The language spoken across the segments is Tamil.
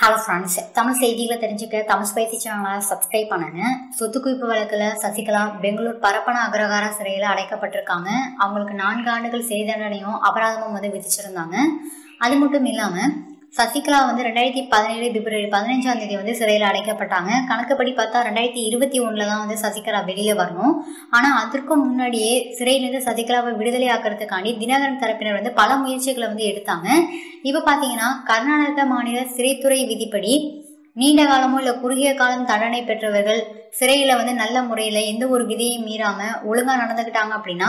ஹலோ ஃப்ரெண்ட்ஸ் தமிழ் செய்திகளை தெரிஞ்சுக்க தமிழ் ஸ்பைசி சேனலை சப்ஸ்கிரைப் பண்ணுங்க. சொத்து குவிப்பு வழக்கில் சசிகலா பெங்களூர் பரப்பன அக்ரகார சிறையில் அடைக்கப்பட்டிருக்காங்க. அவங்களுக்கு நான்கு ஆண்டுகள் சிறை தண்டனையும் அபராதமும் வந்து விதிச்சிருந்தாங்க. அது மட்டும் இல்லாமல் சசிகலா வந்து ரெண்டாயிரத்தி பதினேழு பிப்ரவரி பதினஞ்சாம் தேதி வந்து சிறையில் அடைக்கப்பட்டாங்க. கணக்குப்படி பார்த்தா ரெண்டாயிரத்தி இருபத்தி ஒன்றில் தான் வந்து சசிகலா வெளியே வரணும். ஆனால் அதற்கு முன்னாடியே சிறையிலேருந்து சசிகலாவை விடுதலை ஆக்கிறதுக்காண்டி தினகரன் தரப்பினர் வந்து பல முயற்சிகளை வந்து எடுத்தாங்க. இப்போ பார்த்தீங்கன்னா கர்நாடக மாநில சிறைத்துறை விதிப்படி நீண்ட காலமோ இல்லை குறுகிய காலம் தண்டனை பெற்றவர்கள் சிறையில் வந்து நல்ல முறையில் எந்த ஒரு விதியையும் மீறாமல் ஒழுங்காக நடந்துக்கிட்டாங்க அப்படின்னா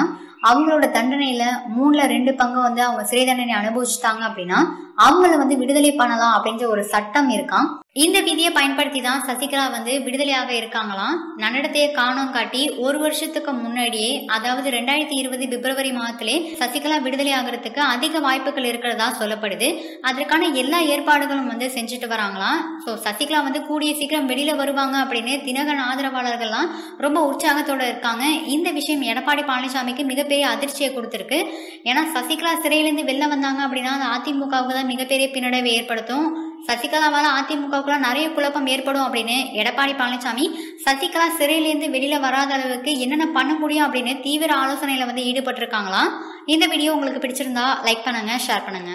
அவங்களோட தண்டனையில் மூணில் ரெண்டு பங்கு வந்து அவங்க சிறை தண்டனை அனுபவிச்சுட்டாங்க அப்படின்னா அவங்கள வந்து விடுதலை பண்ணலாம் அப்படின்ற ஒரு சட்டம் இருக்கான் இந்த விதியை பயன்படுத்தி தான் சசிகலா வந்து விடுதலையாக இருக்காங்களாம். நன்னடத்தையை காணம் காட்டி ஒரு வருஷத்துக்கு முன்னாடியே அதாவது ரெண்டாயிரத்தி இருபது பிப்ரவரி மாதத்திலே சசிகலா விடுதலை ஆகிறதுக்கு அதிக வாய்ப்புகள் இருக்கிறதா சொல்லப்படுது. அதற்கான எல்லா ஏற்பாடுகளும் வந்து செஞ்சுட்டு வராங்களாம். ஸோ சசிகலா வந்து கூடிய சீக்கிரம் வெளியில வருவாங்க அப்படின்னு தினகரன் ஆதரவாளர்கள்லாம் ரொம்ப உற்சாகத்தோட இருக்காங்க. இந்த விஷயம் எடப்பாடி பழனிசாமிக்கு மிகப்பெரிய அதிர்ச்சியை கொடுத்துருக்கு. ஏன்னா சசிகலா சிறையிலேருந்து வெளில வந்தாங்க அப்படின்னா அது அதிமுகவுக்கு தான் மிகப்பெரிய பின்னடைவை ஏற்படுத்தும். சசிகலாவால் அதிமுகவுக்குள்ள நிறைய குழப்பம் ஏற்படும் அப்படின்னு எடப்பாடி பழனிசாமி சசிகலா சிறையிலேருந்து வெளியில வராத அளவுக்கு என்னென்ன பண்ண முடியும் அப்படின்னு தீவிர ஆலோசனையில வந்து ஈடுபட்டிருக்காங்களாம். இந்த வீடியோ உங்களுக்கு பிடிச்சிருந்தா லைக் பண்ணுங்க ஷேர் பண்ணுங்க.